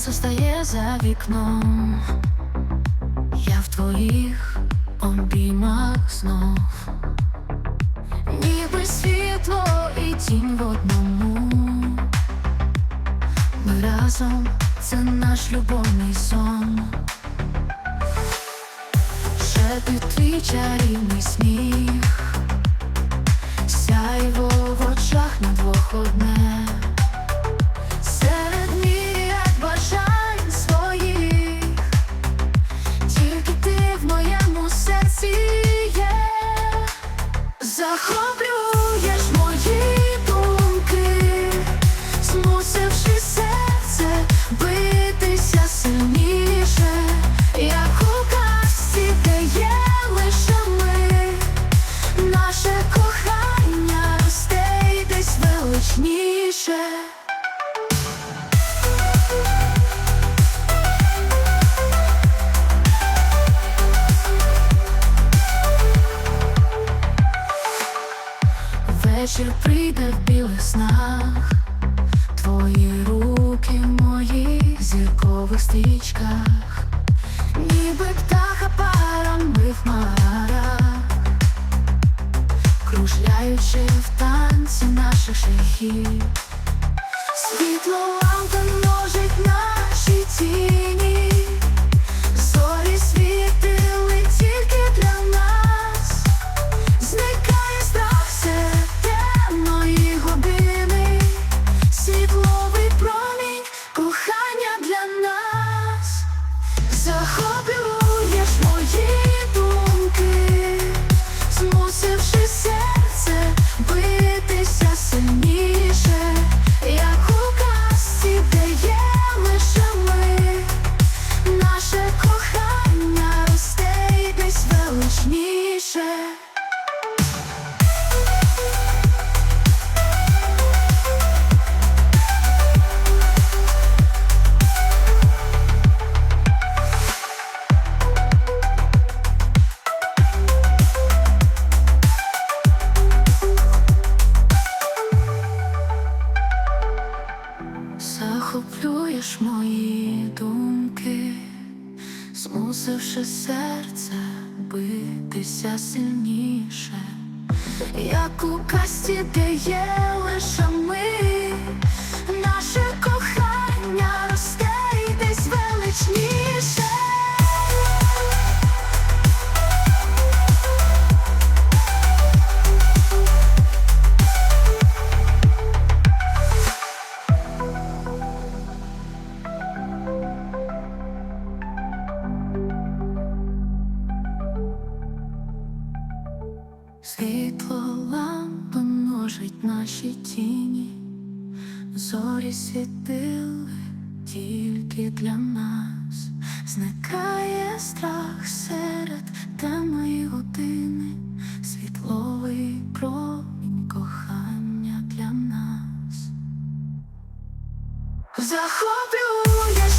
сонце стає за вікном, я в твоїх обіймах знов, ніби світло і тінь в одному. Ми разом це наш любовний сон. Шепіт твій чарівний сміх, сяйво серці захоплюєш мої думки, змусивши серце битися сильніше, як у казці, де є лише ми, наше кохання росте й десь величніше. Вечір прийде в білих снах, твої руки в моїх зіркових стрічках, ніби птаха парами в хмарах, кружляючи в танці наших шляхів, світло Захоплюєш мої думки, змусивши серце битися сильніше, як у касті, де є лише ми, Світло лампи множить наші тіні, зорі світили тільки для нас, зникає страх серед темної години, світловий промінь кохання для нас. Захоплює